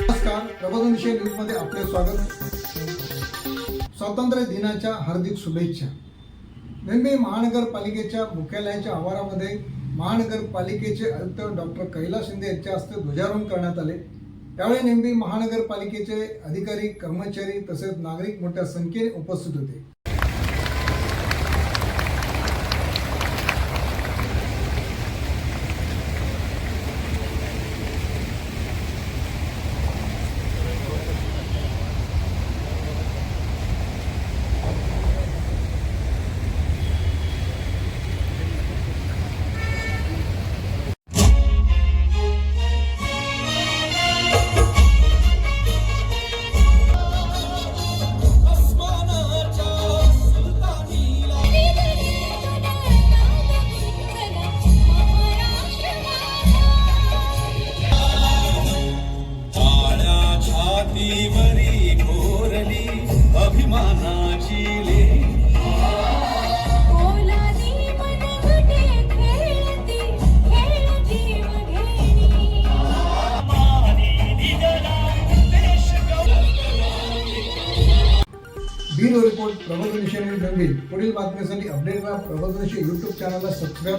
नमस्कार. प्रबोधन विषय न्यूजमध्ये आपले स्वागत. स्वातंत्र्य दिनाच्या हार्दिक शुभेच्छा. मुंबई महानगरपालिकेच्या मुख्यालयाच्या आवारामध्ये महानगरपालिकेचे आयुक्त डॉक्टर कैलास शिंदे यांच्या हस्ते ध्वजारोहण करण्यात आले. त्यावेळी नेमबी महानगरपालिकेचे अधिकारी कर्मचारी तसेच नागरिक मोठ्या संख्येने उपस्थित होते. छातीवरी घोरली अभिमानाची ले ओलानी मनगटे खेळती खेळती मघेणी ब्युरो रिपोर्ट पुढील बातमीसाठी अपडेट राहा प्रबोधन विषय युट्यूब चॅनलला सबस्क्राईब